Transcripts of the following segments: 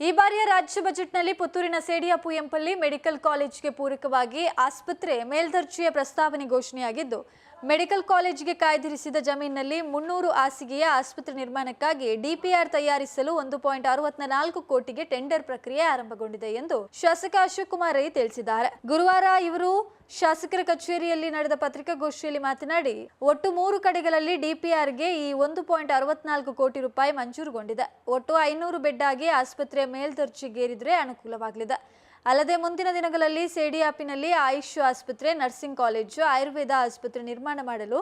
ಈ ಬಾರಿಯ ರಾಜ್ಯ ಬಜೆಟ್ನಲ್ಲಿ ಪುತ್ತೂರಿನ ಸೇಡಿಯಾಪುಯಂಪಲ್ಲಿ ಪುಯಂಪಲ್ಲಿ ಮೆಡಿಕಲ್ ಕಾಲೇಜ್ಗೆ ಪೂರಕವಾಗಿ ಆಸ್ಪತ್ರೆ ಮೇಲ್ದರ್ಜೆಯ ಪ್ರಸ್ತಾವನೆ ಘೋಷಣೆಯಾಗಿದ್ದು ಮೆಡಿಕಲ್ ಕಾಲೇಜಿಗೆ ಕಾಯ್ದಿರಿಸಿದ ಜಮೀನಿನಲ್ಲಿ ಮುನ್ನೂರು ಹಾಸಿಗೆಯ ಆಸ್ಪತ್ರೆ ನಿರ್ಮಾಣಕ್ಕಾಗಿ ಡಿಪಿಆರ್ ತಯಾರಿಸಲು ಒಂದು ಪಾಯಿಂಟ್ ಅರವತ್ನಾಲ್ಕು ಕೋಟಿಗೆ ಟೆಂಡರ್ ಪ್ರಕ್ರಿಯೆ ಆರಂಭಗೊಂಡಿದೆ ಎಂದು ಶಾಸಕ ಅಶೋಕ್ ಕುಮಾರ್ ರೈ ತಿಳಿಸಿದ್ದಾರೆ. ಗುರುವಾರ ಇವರು ಶಾಸಕರ ಕಚೇರಿಯಲ್ಲಿ ನಡೆದ ಪತ್ರಿಕಾಗೋಷ್ಠಿಯಲ್ಲಿ ಮಾತನಾಡಿ, ಒಟ್ಟು ಮೂರು ಕಡೆಗಳಲ್ಲಿ ಡಿಪಿಆರ್ಗೆ ಈ ಒಂದು ಪಾಯಿಂಟ್ ಅರವತ್ನಾಲ್ಕು ಕೋಟಿ ರೂಪಾಯಿ ಮಂಜೂರುಗೊಂಡಿದೆ. ಒಟ್ಟು ಐನೂರು ಬೆಡ್ ಆಗಿ ಆಸ್ಪತ್ರೆಯ ಮೇಲ್ದರ್ಜೆಗೇರಿದ್ರೆ ಅನುಕೂಲವಾಗಲಿದೆ. ಅಲ್ಲದೆ ಮುಂದಿನ ದಿನಗಳಲ್ಲಿ ಸೇಡಿಯಾಪಿನಲ್ಲಿ ಆಯುಷ್ ಆಸ್ಪತ್ರೆ, ನರ್ಸಿಂಗ್ ಕಾಲೇಜು, ಆಯುರ್ವೇದ ಆಸ್ಪತ್ರೆ ನಿರ್ಮಾಣ ಮಾಡಲು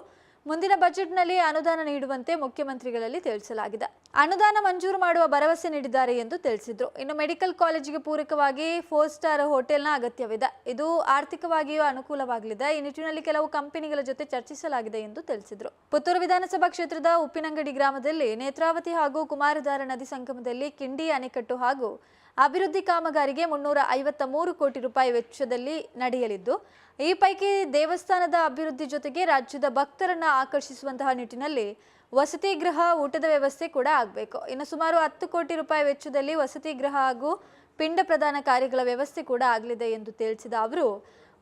ಮುಂದಿನ ಬಜೆಟ್ನಲ್ಲಿ ಅನುದಾನ ನೀಡುವಂತೆ ಮುಖ್ಯಮಂತ್ರಿಗಳಲ್ಲಿ ತಿಳಿಸಲಾಗಿದೆ. ಅನುದಾನ ಮಂಜೂರು ಮಾಡುವ ಭರವಸೆ ನೀಡಿದ್ದಾರೆ ಎಂದು ತಿಳಿಸಿದರು. ಇನ್ನು ಮೆಡಿಕಲ್ ಕಾಲೇಜಿಗೆ ಪೂರಕವಾಗಿ ಫೋರ್ ಸ್ಟಾರ್ ಹೋಟೆಲ್ನ ಅಗತ್ಯವಿದೆ. ಇದು ಆರ್ಥಿಕವಾಗಿಯೂ ಅನುಕೂಲವಾಗಲಿದೆ. ಈ ನಿಟ್ಟಿನಲ್ಲಿ ಕೆಲವು ಕಂಪನಿಗಳ ಜೊತೆ ಚರ್ಚಿಸಲಾಗಿದೆ ಎಂದು ತಿಳಿಸಿದರು. ಪುತ್ತೂರು ವಿಧಾನಸಭಾ ಕ್ಷೇತ್ರದ ಉಪ್ಪಿನಂಗಡಿ ಗ್ರಾಮದಲ್ಲಿ ನೇತ್ರಾವತಿ ಹಾಗೂ ಕುಮಾರಧಾರ ನದಿ ಸಂಗಮದಲ್ಲಿ ಕಿಂಡಿ ಅಣೆಕಟ್ಟು ಹಾಗೂ ಅಭಿವೃದ್ಧಿ ಕಾಮಗಾರಿಗೆ ಮುನ್ನೂರ ಐವತ್ತ ಮೂರು ಕೋಟಿ ರೂಪಾಯಿ ವೆಚ್ಚದಲ್ಲಿ ನಡೆಯಲಿದ್ದು, ಈ ಪೈಕಿ ದೇವಸ್ಥಾನದ ಅಭಿವೃದ್ಧಿ ಜೊತೆಗೆ ರಾಜ್ಯದ ಭಕ್ತರನ್ನ ಆಕರ್ಷಿಸುವಂತಹ ನಿಟ್ಟಿನಲ್ಲಿ ವಸತಿ ಗೃಹ ಊಟದ ವ್ಯವಸ್ಥೆ ಕೂಡ ಆಗಬೇಕು. ಇನ್ನು ಸುಮಾರು ಹತ್ತು ಕೋಟಿ ರೂಪಾಯಿ ವೆಚ್ಚದಲ್ಲಿ ವಸತಿ ಗೃಹ ಹಾಗೂ ಪಿಂಡ ಪ್ರದಾನ ಕಾರ್ಯಗಳ ವ್ಯವಸ್ಥೆ ಕೂಡ ಆಗಲಿದೆ ಎಂದು ತಿಳಿಸಿದ ಅವರು,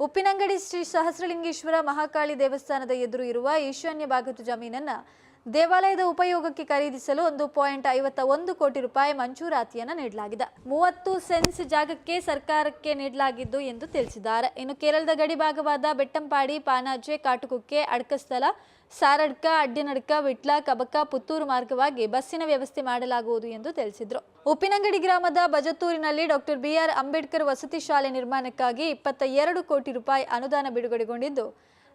ಉಪ್ಪಿನಂಗಡಿ ಶ್ರೀ ಸಹಸ್ರಲಿಂಗೇಶ್ವರ ಮಹಾಕಾಳಿ ದೇವಸ್ಥಾನದ ಎದುರು ಇರುವ ಈಶಾನ್ಯ ಭಾಗದ ಜಮೀನನ್ನ ದೇವಾಲಯದ ಉಪಯೋಗಕ್ಕೆ ಖರೀದಿಸಲು ಒಂದು ಪಾಯಿಂಟ್ ಐವತ್ತ ಒಂದು ಕೋಟಿ ರೂಪಾಯಿ ಮಂಜೂರಾತಿಯನ್ನು ನೀಡಲಾಗಿದೆ. ಮೂವತ್ತು ಸೆನ್ಸ್ ಜಾಗಕ್ಕೆ ಸರ್ಕಾರಕ್ಕೆ ನೀಡಲಾಗಿದ್ದು ಎಂದು ತಿಳಿಸಿದ್ದಾರೆ. ಇನ್ನು ಕೇರಳದ ಗಡಿ ಭಾಗವಾದ ಬೆಟ್ಟಂಪಾಡಿ, ಪಾನಾಜೆ, ಕಾಟುಕುಕ್ಕೆ ಅಡ್ಕಸ್ಥಳ ಸಾರಡ್ಕ, ಅಡ್ಡಿನಡ್ಕ, ವಿಟ್ಲ, ಕಬಕ, ಪುತ್ತೂರು ಮಾರ್ಗವಾಗಿ ಬಸ್ಸಿನ ವ್ಯವಸ್ಥೆ ಮಾಡಲಾಗುವುದು ಎಂದು ತಿಳಿಸಿದರು. ಉಪ್ಪಿನಂಗಡಿ ಗ್ರಾಮದ ಬಜತ್ತೂರಿನಲ್ಲಿ ಡಾಕ್ಟರ್ ಬಿಆರ್ ಅಂಬೇಡ್ಕರ್ ವಸತಿ ಶಾಲೆ ನಿರ್ಮಾಣಕ್ಕಾಗಿ ಇಪ್ಪತ್ತ ಎರಡು ಕೋಟಿ ರೂಪಾಯಿ ಅನುದಾನ ಬಿಡುಗಡೆಗೊಂಡಿದ್ದು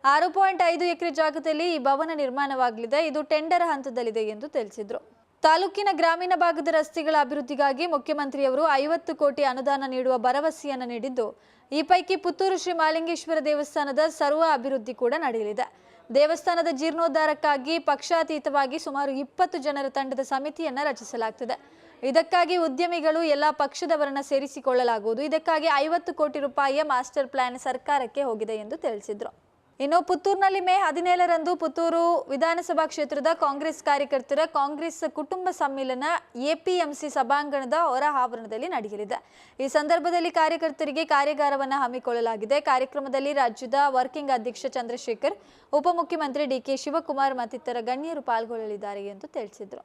ಆರು ಪಾಯಿಂಟ್ ಐದು ಎಕರೆ ಜಾಗದಲ್ಲಿ ಈ ಭವನ ನಿರ್ಮಾಣವಾಗಲಿದೆ. ಇದು ಟೆಂಡರ್ ಹಂತದಲ್ಲಿದೆ ಎಂದು ತಿಳಿಸಿದರು. ತಾಲೂಕಿನ ಗ್ರಾಮೀಣ ಭಾಗದ ರಸ್ತೆಗಳ ಅಭಿವೃದ್ಧಿಗಾಗಿ ಮುಖ್ಯಮಂತ್ರಿಯವರು ಐವತ್ತು ಕೋಟಿ ಅನುದಾನ ನೀಡುವ ಭರವಸೆಯನ್ನು ನೀಡಿದ್ದು, ಈ ಪೈಕಿ ಪುತ್ತೂರು ಶ್ರೀ ಮಾಲಿಂಗೇಶ್ವರ ದೇವಸ್ಥಾನದ ಸರ್ವ ಅಭಿವೃದ್ಧಿ ಕೂಡ ನಡೆಯಲಿದೆ. ದೇವಸ್ಥಾನದ ಜೀರ್ಣೋದ್ಧಾರಕ್ಕಾಗಿ ಪಕ್ಷಾತೀತವಾಗಿ ಸುಮಾರು ಇಪ್ಪತ್ತು ಜನರ ತಂಡದ ಸಮಿತಿಯನ್ನು ರಚಿಸಲಾಗ್ತದೆ. ಇದಕ್ಕಾಗಿ ಉದ್ಯಮಿಗಳು ಎಲ್ಲ ಪಕ್ಷದವರನ್ನ ಸೇರಿಸಿಕೊಳ್ಳಲಾಗುವುದು. ಇದಕ್ಕಾಗಿ ಐವತ್ತು ಕೋಟಿ ರೂಪಾಯಿಯ ಮಾಸ್ಟರ್ ಪ್ಲಾನ್ ಸರ್ಕಾರಕ್ಕೆ ಹೋಗಿದೆ ಎಂದು ತಿಳಿಸಿದರು. ಇನ್ನು ಪುತ್ತೂರಿನಲ್ಲಿ ಮೇ ಹದಿನೇಳರಂದು ಪುತ್ತೂರು ವಿಧಾನಸಭಾ ಕ್ಷೇತ್ರದ ಕಾಂಗ್ರೆಸ್ ಕಾರ್ಯಕರ್ತರ ಕಾಂಗ್ರೆಸ್ ಕುಟುಂಬ ಸಮ್ಮೇಳನ ಎಪಿಎಂಸಿ ಸಭಾಂಗಣದ ಹೊರ ಆವರಣದಲ್ಲಿ ನಡೆಯಲಿದೆ. ಈ ಸಂದರ್ಭದಲ್ಲಿ ಕಾರ್ಯಕರ್ತರಿಗೆ ಕಾರ್ಯಾಗಾರವನ್ನು ಹಮ್ಮಿಕೊಳ್ಳಲಾಗಿದೆ. ಕಾರ್ಯಕ್ರಮದಲ್ಲಿ ರಾಜ್ಯದ ವರ್ಕಿಂಗ್ ಅಧ್ಯಕ್ಷ ಚಂದ್ರಶೇಖರ್, ಉಪಮುಖ್ಯಮಂತ್ರಿ ಡಿಕೆ ಶಿವಕುಮಾರ್ ಮತ್ತಿತರ ಗಣ್ಯರು ಪಾಲ್ಗೊಳ್ಳಲಿದ್ದಾರೆ ಎಂದು ತಿಳಿಸಿದರು.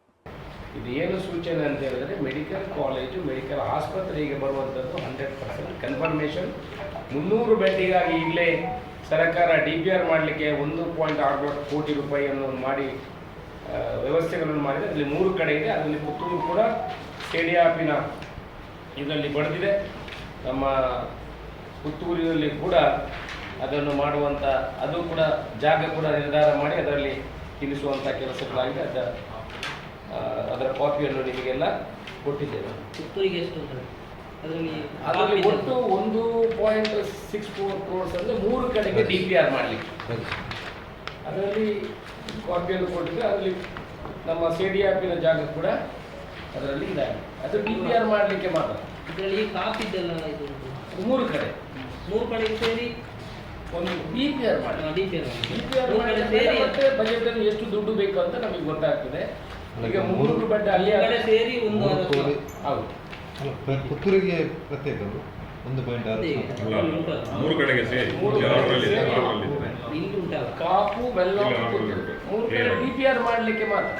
ಇದು ಏನು ಸೂಚನೆ ಅಂತ ಹೇಳಿದ್ರೆ ಮೆಡಿಕಲ್ ಕಾಲೇಜು, ಮೆಡಿಕಲ್ ಆಸ್ಪತ್ರೆಗೆ ಬರುವಂಥದ್ದು ಹಂಡ್ರೆಡ್ ಪರ್ಸೆಂಟ್ ಕನ್ಫರ್ಮೇಷನ್. ಮುನ್ನೂರು ಬೆಡ್ಡಿಗಾಗಿ ಈಗಲೇ ಸರ್ಕಾರ ಡಿ ಪಿ ಆರ್ ಮಾಡಲಿಕ್ಕೆ ಒಂದು ಪಾಯಿಂಟ್ ಆರು ಕೋಟಿ ರೂಪಾಯಿಯನ್ನು ಮಾಡಿ ವ್ಯವಸ್ಥೆಗಳನ್ನು ಮಾಡಿದೆ. ಅದರಲ್ಲಿ ಮೂರು ಕಡೆ ಇದೆ. ಅದರಲ್ಲಿ ಪುತ್ತೂರು ಕೂಡ ಸ್ಟೇಡಿಯಾಪಿನ ಇದರಲ್ಲಿ ಬಡಿದಿದೆ. ನಮ್ಮ ಪುತ್ತೂರಿನಲ್ಲಿ ಕೂಡ ಅದನ್ನು ಮಾಡುವಂಥ ಅದು ಕೂಡ ಜಾಗ ಕೂಡ ನಿರ್ಧಾರ ಮಾಡಿ ಅದರಲ್ಲಿ ತಿಳಿಸುವಂಥ ಕೆಲಸಗಳಾಗಿದೆ. ಅದರ ಅದರ ಕಾಪಿಯನ್ನು ನಿಮಗೆಲ್ಲ ಕೊಟ್ಟಿದ್ದೇವೆ. ಪುತ್ತೂರಿಗೆ ಎಷ್ಟು ಅದರಲ್ಲಿ ಅದರಲ್ಲಿ ಒಟ್ಟು ಒಂದು ಪಾಯಿಂಟ್ ಸಿಕ್ಸ್ ಫೋರ್ ಕ್ರೋರ್ಸ್ ಅಂದರೆ ಮೂರು ಕಡೆಗೆ ಡಿ ಪಿ ಆರ್ ಮಾಡಲಿಕ್ಕೆ. ಅದರಲ್ಲಿ ಕಾಪಿಯನ್ನು ಕೊಟ್ಟಿದ್ರೆ ಅದರಲ್ಲಿ ನಮ್ಮ ಸಿ ಡಿ ಆಪಿನ ಜಾಗ ಕೂಡ ಅದರಲ್ಲಿ ಇದಾಗಿದೆ ಅದು ಡಿ ಪಿ ಆರ್ ಮಾಡಲಿಕ್ಕೆ ಮಾತ್ರ. ಇದರಲ್ಲಿ ಕಾಪಿದ್ದೆಲ್ಲ ಇದು ಮೂರು ಕಡೆ. ಮೂರು ಕಡೆ ಸೇರಿ ಒಂದು ಡಿ ಪಿ ಆರ್ ಮಾಡಿ. D P D P R ಮೂರು ಕಡೆ ಸೇರಿ ಮತ್ತೆ ಬಜೆಟ್ ಅಲ್ಲಿ ಎಷ್ಟು ದುಡ್ಡು ಬೇಕು ಅಂತ ನಮಗೆ ಗೊತ್ತಾಗ್ತದೆ. ಈಗ ಮೂರು ಬೆಡ್ ಅಲ್ಲಿ ಸೇರಿ ಒಂದು ಹೌದು. ಪುತ್ತೂರಿಗೆ ಪ್ರತ್ಯೇಕ? ಒಂದು ಪಾಯಿಂಟ್ ಆರು ಅಲ್ಲ, ಅಲ್ಲ. ಮೂರು ಕಡೆಗೆ ಸೇರಿ. ಕಾಪು ಬೆಲ್ಲ. ಮೂರು ಕಡೆ ಡಿ ಪಿ ಆರ್ ಮಾಡಲಿಕ್ಕೆ ಮಾತ್ರ.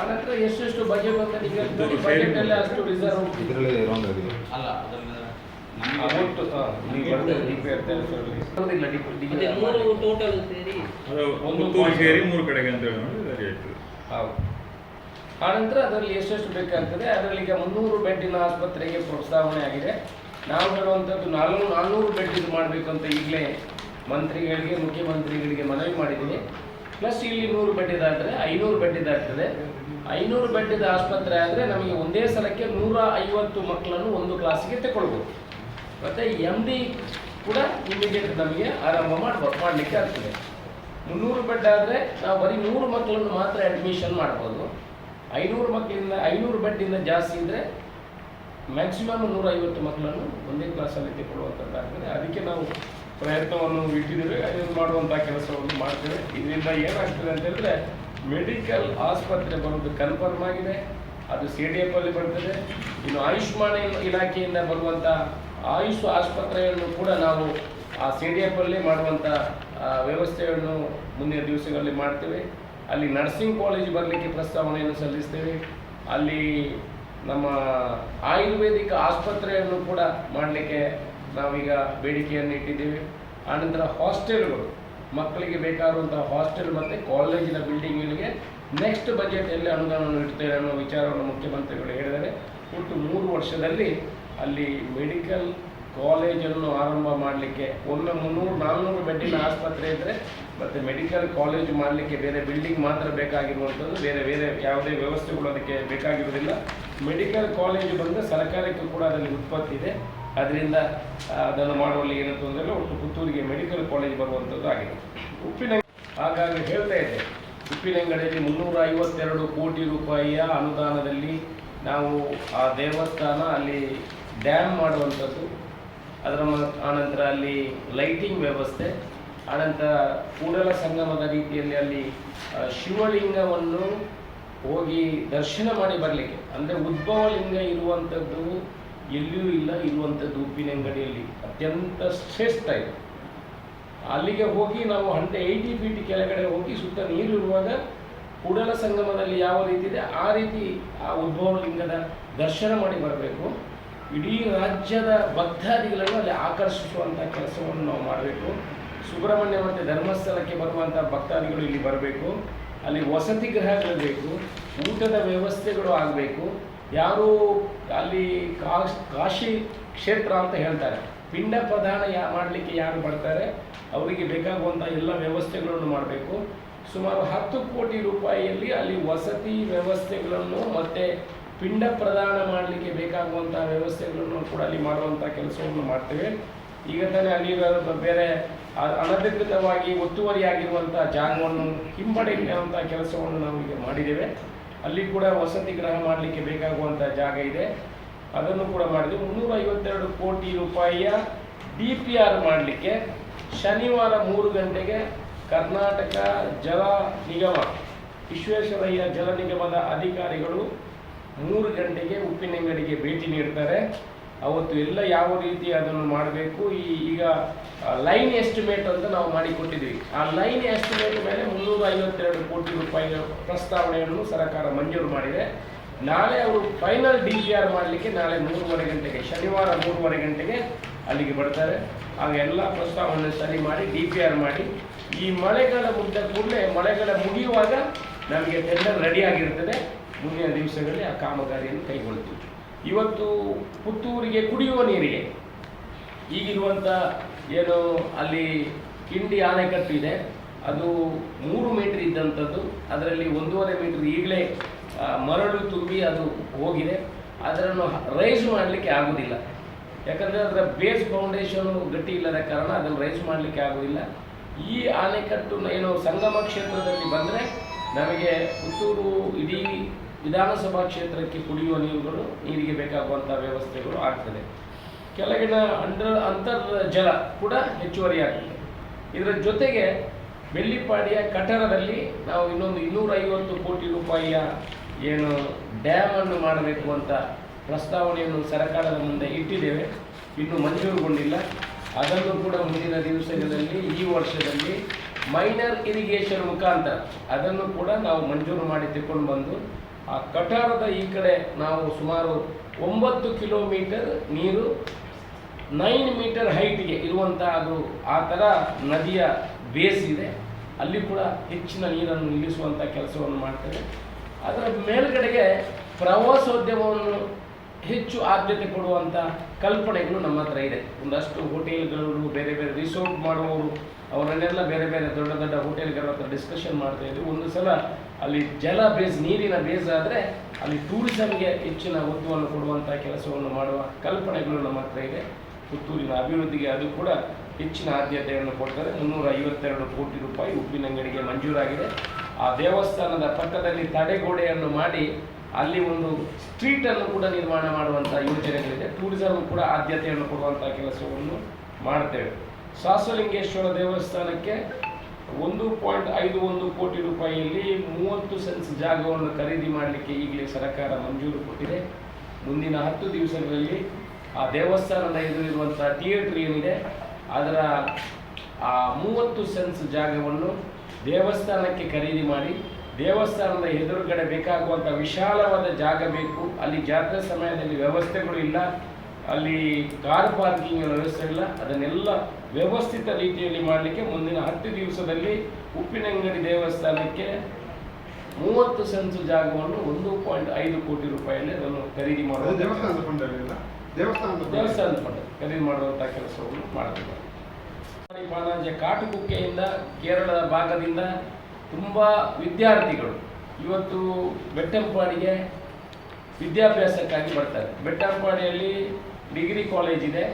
ಆನಂತರ ಎಷ್ಟೆಷ್ಟು ಬಜೆಟ್ ಅಂತ ನಿಮಗೆ ಬಜೆಟ್ ಅಲ್ಲಿ ಅಷ್ಟು ರಿಸರ್ವ್ ಇದರಲ್ಲಿ ರಾಂಗ್ ಆಗಿದೆ. ಅಲ್ಲ ಮೂರು ಟೋಟಲ್ ಸೇರಿ. ಒಂದು ಸೇರಿ ಮೂರು ಕಡೆಗೆ ಅಂತ ಹೇಳಿ ನೋಡಿ ಸರಿ ಆಯ್ತು. ಹೌದು. ಆನಂತರ ಅದರಲ್ಲಿ ಎಷ್ಟೆಷ್ಟು ಬೇಕಾಗ್ತದೆ, ಅದರಲ್ಲಿ ಈಗ ಮುನ್ನೂರು ಬೆಡ್ಡಿನ ಆಸ್ಪತ್ರೆಗೆ ಪ್ರಸ್ತಾವನೆ ಆಗಿದೆ. ನಾವು ಹೇಳುವಂಥದ್ದು ನಾಲ್ನೂರು ನಾನ್ನೂರು ಬೆಡ್ ಇದು ಅಂತ ಈಗಲೇ ಮಂತ್ರಿಗಳಿಗೆ, ಮುಖ್ಯಮಂತ್ರಿಗಳಿಗೆ ಮನವಿ ಮಾಡಿದ್ದೀನಿ. ಪ್ಲಸ್ ಇಲ್ಲಿ ನೂರು ಬೆಡ್ ಇದಾದರೆ, ಐನೂರು ಬೆಡ್ ಇದಾಗ್ತದೆ. ಐನೂರು ಬೆಡ್ಡಿದ ಆಸ್ಪತ್ರೆ ಆದರೆ ನಮಗೆ ಒಂದೇ ಸಲಕ್ಕೆ ನೂರ ಐವತ್ತು ಮಕ್ಕಳನ್ನು ಒಂದು ಕ್ಲಾಸಿಗೆ ತಗೊಳ್ಬೋದು. ಮತ್ತು ಎಂ ಡಿ ಕೂಡ ಇಮಿಡಿಯೇಟ್ ನಮಗೆ ಆರಂಭ ಮಾಡ್ಬೋದು ಮಾಡಲಿಕ್ಕೆ ಆಗ್ತದೆ. ಮುನ್ನೂರು ಬೆಡ್ ಆದರೆ ನಾವು ಬರೀ ನೂರು ಮಕ್ಕಳನ್ನು ಮಾತ್ರ ಅಡ್ಮಿಷನ್ ಮಾಡ್ಬೋದು. ಐನೂರು ಮಕ್ಕಳಿಂದ ಐನೂರು ಬೆಡ್ಡಿಂದ ಜಾಸ್ತಿ ಇದ್ದರೆ ಮ್ಯಾಕ್ಸಿಮಮ್ ನೂರ ಐವತ್ತು ಮಕ್ಕಳನ್ನು ಒಂದೇ ಕ್ಲಾಸಲ್ಲಿ ತೆಗೊಳ್ಳುವಂಥದ್ದಾಗ್ತದೆ ಅದಕ್ಕೆ ನಾವು ಪ್ರಯತ್ನವನ್ನು ಇಟ್ಟಿದ್ದೇವೆ. ಅದನ್ನು ಮಾಡುವಂಥ ಕೆಲಸವನ್ನು ಮಾಡ್ತೇವೆ. ಇದರಿಂದ ಏನಾಗ್ತದೆ ಅಂತ ಹೇಳಿದ್ರೆ ಮೆಡಿಕಲ್ ಆಸ್ಪತ್ರೆ ಬರೋದು ಕನ್ಫರ್ಮ್ ಆಗಿದೆ. ಅದು ಸಿ ಡಿ ಎಫ್ ಅಲ್ಲಿ ಬರ್ತದೆ. ಇನ್ನು ಆಯುಷ್ಮಾನ್ ಇಲ್- ಇಲಾಖೆಯಿಂದ ಬರುವಂಥ ಆಯುಷ್ ಆಸ್ಪತ್ರೆಯನ್ನು ಕೂಡ ನಾವು ಆ ಸಿ ಡಿ ಎಫ್ ಅಲ್ಲಿ ಮಾಡುವಂಥ ವ್ಯವಸ್ಥೆಯನ್ನು ಮುಂದಿನ ದಿವಸಗಳಲ್ಲಿ ಮಾಡ್ತೇವೆ. ಅಲ್ಲಿ ನರ್ಸಿಂಗ್ ಕಾಲೇಜ್ ಬರಲಿಕ್ಕೆ ಪ್ರಸ್ತಾವನೆಯನ್ನು ಸಲ್ಲಿಸ್ತೇವೆ. ಅಲ್ಲಿ ನಮ್ಮ ಆಯುರ್ವೇದಿಕ್ ಆಸ್ಪತ್ರೆಯನ್ನು ಕೂಡ ಮಾಡಲಿಕ್ಕೆ ನಾವೀಗ ಬೇಡಿಕೆಯನ್ನು ಇಟ್ಟಿದ್ದೇವೆ. ಆನಂತರ ಹಾಸ್ಟೆಲ್ಗಳು, ಮಕ್ಕಳಿಗೆ ಬೇಕಾಗುವಂತಹ ಹಾಸ್ಟೆಲ್ ಮತ್ತು ಕಾಲೇಜಿನ ಬಿಲ್ಡಿಂಗ್ಗಳಿಗೆ ನೆಕ್ಸ್ಟ್ ಬಜೆಟಲ್ಲಿ ಅನುದಾನವನ್ನು ಇಡ್ತೇವೆ ಅನ್ನೋ ವಿಚಾರವನ್ನು ಮುಖ್ಯಮಂತ್ರಿಗಳು ಹೇಳಿದರೆ ಒಟ್ಟು ಮೂರು ವರ್ಷದಲ್ಲಿ ಅಲ್ಲಿ ಮೆಡಿಕಲ್ ಕಾಲೇಜನ್ನು ಆರಂಭ ಮಾಡಲಿಕ್ಕೆ ಒಮ್ಮೆ ಮುನ್ನೂರು ನಾನ್ನೂರು ಬೆಡ್ಡಿನ ಆಸ್ಪತ್ರೆ ಇದ್ದರೆ ಮತ್ತು ಮೆಡಿಕಲ್ ಕಾಲೇಜ್ ಮಾಡಲಿಕ್ಕೆ ಬೇರೆ ಬಿಲ್ಡಿಂಗ್ ಮಾತ್ರ ಬೇಕಾಗಿರುವಂಥದ್ದು, ಬೇರೆ ಬೇರೆ ಯಾವುದೇ ವ್ಯವಸ್ಥೆಗಳು ಅದಕ್ಕೆ ಬೇಕಾಗಿರೋದಿಲ್ಲ ಮೆಡಿಕಲ್ ಕಾಲೇಜ್ ಬಂದರೆ ಸರ್ಕಾರಕ್ಕೂ ಕೂಡ ಅದರಲ್ಲಿ ಉತ್ಪತ್ತಿ ಇದೆ. ಅದರಿಂದ ಅದನ್ನು ಮಾಡುವಲ್ಲಿ ಏನು ತೊಂದರೆ ಒಟ್ಟು ಪುತ್ತೂರಿಗೆ ಮೆಡಿಕಲ್ ಕಾಲೇಜ್ ಬರುವಂಥದ್ದು ಆಗಿದೆ. ಉಪ್ಪಿನ ಹಾಗಾಗಿ ಹೇಳ್ತಾ ಇದ್ದೆ. ಉಪ್ಪಿನಂಗಡಿಯಲ್ಲಿ ಮುನ್ನೂರ ಐವತ್ತೆರಡು ಕೋಟಿ ರೂಪಾಯಿಯ ಅನುದಾನದಲ್ಲಿ ನಾವು ಆ ದೇವಸ್ಥಾನ, ಅಲ್ಲಿ ಡ್ಯಾಮ್ ಮಾಡುವಂಥದ್ದು. ಅದರ ಆನಂತರ ಅಲ್ಲಿ ಲೈಟಿಂಗ್ ವ್ಯವಸ್ಥೆ. ಆನಂತರ ಕೂಡಲ ಸಂಗಮದ ರೀತಿಯಲ್ಲಿ ಅಲ್ಲಿ ಶಿವಲಿಂಗವನ್ನು ಹೋಗಿ ದರ್ಶನ ಮಾಡಿ ಬರಲಿಕ್ಕೆ. ಅಂದರೆ ಉದ್ಭವ ಲಿಂಗ ಇರುವಂಥದ್ದು ಎಲ್ಲಿಯೂ ಇಲ್ಲ ಇರುವಂಥದ್ದು ಉಪ್ಪಿನಂಗಡಿಯಲ್ಲಿ ಅತ್ಯಂತ ಶ್ರೇಷ್ಠ ಇದೆ. ಅಲ್ಲಿಗೆ ಹೋಗಿ ನಾವು ಹಂಡ್ರೆ ಏಯ್ಟಿ ಫೀಟ್ ಕೆಳಗಡೆ ಹೋಗಿ ಸುತ್ತ ನೀರು ಇರುವಾಗ ಕೂಡಲ ಸಂಗಮದಲ್ಲಿ ಯಾವ ರೀತಿ ಇದೆ, ಆ ರೀತಿ ಆ ಉದ್ಭವ ಲಿಂಗದ ದರ್ಶನ ಮಾಡಿ ಬರಬೇಕು. ಇಡೀ ರಾಜ್ಯದ ಭಕ್ತಾದಿಗಳನ್ನು ಅಲ್ಲಿ ಆಕರ್ಷಿಸುವಂಥ ಕೆಲಸವನ್ನು ನಾವು ಮಾಡಬೇಕು. ಸುಬ್ರಹ್ಮಣ್ಯ ಮತ್ತು ಧರ್ಮಸ್ಥಳಕ್ಕೆ ಬರುವಂಥ ಭಕ್ತಾದಿಗಳು ಇಲ್ಲಿ ಬರಬೇಕು. ಅಲ್ಲಿ ವಸತಿ ಗೃಹಗಳು ಬೇಕು, ಊಟದ ವ್ಯವಸ್ಥೆಗಳು ಆಗಬೇಕು. ಯಾರು ಅಲ್ಲಿ ಕಾಶ್ ಕ್ಷೇತ್ರ ಅಂತ ಹೇಳ್ತಾರೆ. ಪಿಂಡ ಪ್ರದಾನ ಯಾ, ಮಾಡಲಿಕ್ಕೆ ಯಾರು ಬರ್ತಾರೆ? ಅವರಿಗೆ ಬೇಕಾಗುವಂಥ ಎಲ್ಲ ವ್ಯವಸ್ಥೆಗಳನ್ನು ಮಾಡಬೇಕು. ಸುಮಾರು ಹತ್ತು ಕೋಟಿ ರೂಪಾಯಿಯಲ್ಲಿ ಅಲ್ಲಿ ವಸತಿ ವ್ಯವಸ್ಥೆಗಳನ್ನು ಮತ್ತು ಪಿಂಡ ಪ್ರದಾನ ಮಾಡಲಿಕ್ಕೆ ಬೇಕಾಗುವಂಥ ವ್ಯವಸ್ಥೆಗಳನ್ನು ಕೂಡ ಅಲ್ಲಿ ಮಾಡುವಂಥ ಕೆಲಸವನ್ನು ಮಾಡ್ತೇವೆ. ಈಗ ತಾನೇ ಅಲ್ಲಿ ಬೇರೆ ಅನಧಿಕೃತವಾಗಿ ಒತ್ತುವರಿಯಾಗಿರುವಂಥ ಜಾಗವನ್ನು ಹಿಂಪಡೆಯುವಂಥ ಕೆಲಸವನ್ನು ನಾವು ಈಗ ಮಾಡಿದ್ದೇವೆ. ಅಲ್ಲಿ ಕೂಡ ವಸತಿ ಗೃಹ ಮಾಡಲಿಕ್ಕೆ ಬೇಕಾಗುವಂಥ ಜಾಗ ಇದೆ. ಅದನ್ನು ಕೂಡ ಮಾಡಿದ್ವಿ. ಮುನ್ನೂರ ಐವತ್ತೆರಡು ಕೋಟಿ ರೂಪಾಯಿಯ ಡಿ ಪಿ ಆರ್ ಮಾಡಲಿಕ್ಕೆ ಶನಿವಾರ ಮೂರು ಗಂಟೆಗೆ ಕರ್ನಾಟಕ ಜಲ ನಿಗಮ, ವಿಶ್ವೇಶ್ವರಯ್ಯ ಜಲ ನಿಗಮದ ಅಧಿಕಾರಿಗಳು ಮೂರು ಗಂಟೆಗೆ ಉಪ್ಪಿನಂಗಡಿಗೆ ಭೇಟಿ ನೀಡ್ತಾರೆ. ಅವತ್ತು ಎಲ್ಲ ಯಾವ ರೀತಿ ಅದನ್ನು ಮಾಡಬೇಕು? ಈ ಈಗ ಲೈನ್ ಎಸ್ಟಿಮೇಟ್ ಅಂತ ನಾವು ಮಾಡಿಕೊಟ್ಟಿದ್ದೀವಿ. ಆ ಲೈನ್ ಎಸ್ಟಿಮೇಟ್ ಮೇಲೆ ಮುನ್ನೂರ ಐವತ್ತೆರಡು ಕೋಟಿ ರೂಪಾಯಿಗಳ ಪ್ರಸ್ತಾವನೆಯನ್ನು ಸರ್ಕಾರ ಮಂಜೂರು ಮಾಡಿದೆ. ನಾಳೆ ಅವರು ಫೈನಲ್ ಡಿ ಪಿ ಆರ್ ಮಾಡಲಿಕ್ಕೆ ನಾಳೆ ಮೂರುವರೆ ಗಂಟೆಗೆ, ಶನಿವಾರ ಮೂರುವರೆ ಗಂಟೆಗೆ ಅಲ್ಲಿಗೆ ಬರ್ತಾರೆ. ಆಗ ಎಲ್ಲ ಪ್ರಸ್ತಾವನೆ ಸರಿ ಮಾಡಿ ಡಿ ಪಿ ಆರ್ ಮಾಡಿ, ಈ ಮಳೆಗಾಲ ಮುಗಿದ ಕೂಡಲೇ, ಮಳೆಗಾಲ ಮುಗಿಯುವಾಗ ನಮಗೆ ಟೆಂಡರ್ ರೆಡಿ ಆಗಿರ್ತದೆ. ಮುಂದಿನ ದಿವಸಗಳಲ್ಲಿ ಆ ಕಾಮಗಾರಿಯನ್ನು ಕೈಗೊಳ್ತೀವಿ. ಇವತ್ತು ಪುತ್ತೂರಿಗೆ ಕುಡಿಯುವ ನೀರಿಗೆ. ಈಗಿರುವಂಥ ಏನು ಅಲ್ಲಿ ಕಿಂಡಿ ಆಣೆಕಟ್ಟು ಇದೆ. ಅದು ಮೂರು ಮೀಟ್ರ್ ಇದ್ದಂಥದ್ದು ಅದರಲ್ಲಿ ಒಂದೂವರೆ ಮೀಟ್ರ್ ಈಗಲೇ ಮರಳು ತುಂಬಿ ಅದು ಹೋಗಿದೆ. ಅದರನ್ನು ರೈಸ್ ಮಾಡಲಿಕ್ಕೆ ಆಗೋದಿಲ್ಲ. ಯಾಕಂದರೆ ಅದರ ಬೇಸ್ ಫೌಂಡೇಶನ್ ಗಟ್ಟಿ ಇಲ್ಲದ ಕಾರಣ ಅದನ್ನು ರೈಸ್ ಮಾಡಲಿಕ್ಕೆ ಆಗೋದಿಲ್ಲ. ಈ ಆಣೆಕಟ್ಟು ಏನು ಸಂಗಮ ಕ್ಷೇತ್ರದಲ್ಲಿ ಬಂದರೆ ನಮಗೆ ಪುತ್ತೂರು ಇಡೀ ವಿಧಾನಸಭಾ ಕ್ಷೇತ್ರಕ್ಕೆ ಕುಡಿಯುವ ನೀರುಗಳು ನೀರಿಗೆ ಬೇಕಾಗುವಂಥ ವ್ಯವಸ್ಥೆಗಳು ಆಗ್ತದೆ. ಕೆಳಗಿನ ಅಂಡರ್ ಅಂತರ್ಜಲ ಕೂಡ ಹೆಚ್ಚುವರಿಯಾಗ್ತದೆ. ಇದರ ಜೊತೆಗೆ ಬೆಳ್ಳಿಪಾಡಿಯ ಕಟ್ಟಡದಲ್ಲಿ ನಾವು ಇನ್ನೊಂದು ಇನ್ನೂರೈವತ್ತು ಕೋಟಿ ರೂಪಾಯಿಯ ಏನು ಡ್ಯಾಮನ್ನು ಮಾಡಬೇಕು ಅಂತ ಪ್ರಸ್ತಾವನೆಯನ್ನು ಸರ್ಕಾರದ ಮುಂದೆ ಇಟ್ಟಿದ್ದೇವೆ. ಇನ್ನು ಮಂಜೂರುಗೊಂಡಿಲ್ಲ. ಅದನ್ನು ಕೂಡ ಮುಂದಿನ ದಿವಸಗಳಲ್ಲಿ ಈ ವರ್ಷದಲ್ಲಿ ಮೈನರ್ ಇರಿಗೇಷನ್ ಮುಖಾಂತರ ಅದನ್ನು ಕೂಡ ನಾವು ಮಂಜೂರು ಮಾಡಿ ತೆಕ್ಕೊಂಡು ಬಂದು ಆ ಕಟಾರದ ಈ ಕಡೆ ನಾವು ಸುಮಾರು ಒಂಬತ್ತು ಕಿಲೋಮೀಟರ್ ನೀರು, ನೈನ್ ಮೀಟರ್ ಹೈಟ್ಗೆ ಇರುವಂಥ ಅದು ಆ ಥರ ನದಿಯ ಬೇಸ್ ಇದೆ. ಅಲ್ಲಿ ಕೂಡ ಹೆಚ್ಚಿನ ನೀರನ್ನು ನಿಲ್ಲಿಸುವಂಥ ಕೆಲಸವನ್ನು ಮಾಡ್ತೇವೆ. ಅದರ ಮೇಲ್ಗಡೆಗೆ ಪ್ರವಾಸೋದ್ಯಮವನ್ನು ಹೆಚ್ಚು ಆದ್ಯತೆ ಕೊಡುವಂಥ ಕಲ್ಪನೆಗಳು ನಮ್ಮ ಹತ್ರ ಇದೆ. ಒಂದಷ್ಟು ಹೋಟೆಲ್ಗಳು ಬೇರೆ ಬೇರೆ ರಿಸೋರ್ಟ್ ಮಾಡುವವರು ಅವರನ್ನೆಲ್ಲ ಬೇರೆ ಬೇರೆ ದೊಡ್ಡ ದೊಡ್ಡ ಹೋಟೆಲ್ಗಳ ಹತ್ರ ಡಿಸ್ಕಷನ್ ಮಾಡ್ತಾ ಇದ್ವಿ. ಒಂದು ಸಲ ಅಲ್ಲಿ ಜಲ ಬೇಸ್, ನೀರಿನ ಬೇಸ್ ಆದರೆ ಅಲ್ಲಿ ಟೂರಿಸಮ್ಗೆ ಹೆಚ್ಚಿನ ಒತ್ತುವನ್ನು ಕೊಡುವಂಥ ಕೆಲಸವನ್ನು ಮಾಡುವ ಕಲ್ಪನೆಗಳು ನಮ್ಮ ಹತ್ರ ಇದೆ. ಪುತ್ತೂರಿನ ಅಭಿವೃದ್ಧಿಗೆ ಅದು ಕೂಡ ಹೆಚ್ಚಿನ ಆದ್ಯತೆಯನ್ನು ಕೊಡ್ತಾರೆ ಮುನ್ನೂರ ಐವತ್ತೆರಡು ಕೋಟಿ ರೂಪಾಯಿ ಉಪ್ಪಿನಂಗಡಿಗೆ ಮಂಜೂರಾಗಿದೆ. ಆ ದೇವಸ್ಥಾನದ ಪಕ್ಕದಲ್ಲಿ ತಡೆಗೋಡೆಯನ್ನು ಮಾಡಿ ಅಲ್ಲಿ ಒಂದು ಸ್ಟ್ರೀಟನ್ನು ಕೂಡ ನಿರ್ಮಾಣ ಮಾಡುವಂಥ ಯೋಜನೆಗಳಿದೆ. ಟೂರಿಸಮ್ ಕೂಡ ಆದ್ಯತೆಯನ್ನು ಕೊಡುವಂಥ ಕೆಲಸವನ್ನು ಮಾಡ್ತೇವೆ. ಸಾಸಲಿಂಗೇಶ್ವರ ದೇವಸ್ಥಾನಕ್ಕೆ ಒಂದು ಪಾಯಿಂಟ್ ಐದು ಒಂದು ಕೋಟಿ ರೂಪಾಯಿಯಲ್ಲಿ ಮೂವತ್ತು ಸೆನ್ಸ್ ಜಾಗವನ್ನು ಖರೀದಿ ಮಾಡಲಿಕ್ಕೆ ಈಗಲೇ ಸರ್ಕಾರ ಮಂಜೂರು ಕೊಟ್ಟಿದೆ. ಮುಂದಿನ ಹತ್ತು ದಿವಸಗಳಲ್ಲಿ ಆ ದೇವಸ್ಥಾನದ ಎದುರಿರುವಂಥ ಥಿಯೇಟ್ರ್ ಏನಿದೆ, ಅದರ ಆ ಮೂವತ್ತು ಸೆನ್ಸ್ ಜಾಗವನ್ನು ದೇವಸ್ಥಾನಕ್ಕೆ ಖರೀದಿ ಮಾಡಿ, ದೇವಸ್ಥಾನದ ಎದುರುಗಡೆ ಬೇಕಾಗುವಂಥ ವಿಶಾಲವಾದ ಜಾಗ ಬೇಕು. ಅಲ್ಲಿ ಜಾತ್ರೆ ಸಮಯದಲ್ಲಿ ವ್ಯವಸ್ಥೆಗಳು ಇಲ್ಲ. ಅಲ್ಲಿ ಕಾರ್ ಪಾರ್ಕಿಂಗ್ ವ್ಯವಸ್ಥೆ ಇಲ್ಲ ಅದನ್ನೆಲ್ಲ ವ್ಯವಸ್ಥಿತ ರೀತಿಯಲ್ಲಿ ಮಾಡಲಿಕ್ಕೆ ಮುಂದಿನ ಹತ್ತು ದಿವಸದಲ್ಲಿ ಉಪ್ಪಿನಂಗಡಿ ದೇವಸ್ಥಾನಕ್ಕೆ ಮೂವತ್ತು ಸೆನ್ಸ್ ಜಾಗವನ್ನು ಒಂದು ಪಾಯಿಂಟ್ ಐದು ಕೋಟಿ ರೂಪಾಯಿಯಲ್ಲಿ ಅದನ್ನು ಖರೀದಿ ಮಾಡುವ ದೇವಸ್ಥಾನದ ಫಂಡ್ ಖರೀದಿ ಮಾಡುವಂಥ ಕೆಲಸವನ್ನು ಮಾಡಬೇಕು ಪಾನಾಜೆ ಕಾಟುಕುಕ್ಕೆಯಿಂದ ಕೇರಳದ ಭಾಗದಿಂದ ತುಂಬ ವಿದ್ಯಾರ್ಥಿಗಳು ಇವತ್ತು ಬೆಟ್ಟಂಪಾಡಿಗೆ ವಿದ್ಯಾಭ್ಯಾಸಕ್ಕಾಗಿ ಬರ್ತಾರೆ. ಬೆಟ್ಟಂಪಾಡಿಯಲ್ಲಿ ಡಿಗ್ರಿ ಕಾಲೇಜ್ ಇದೆ.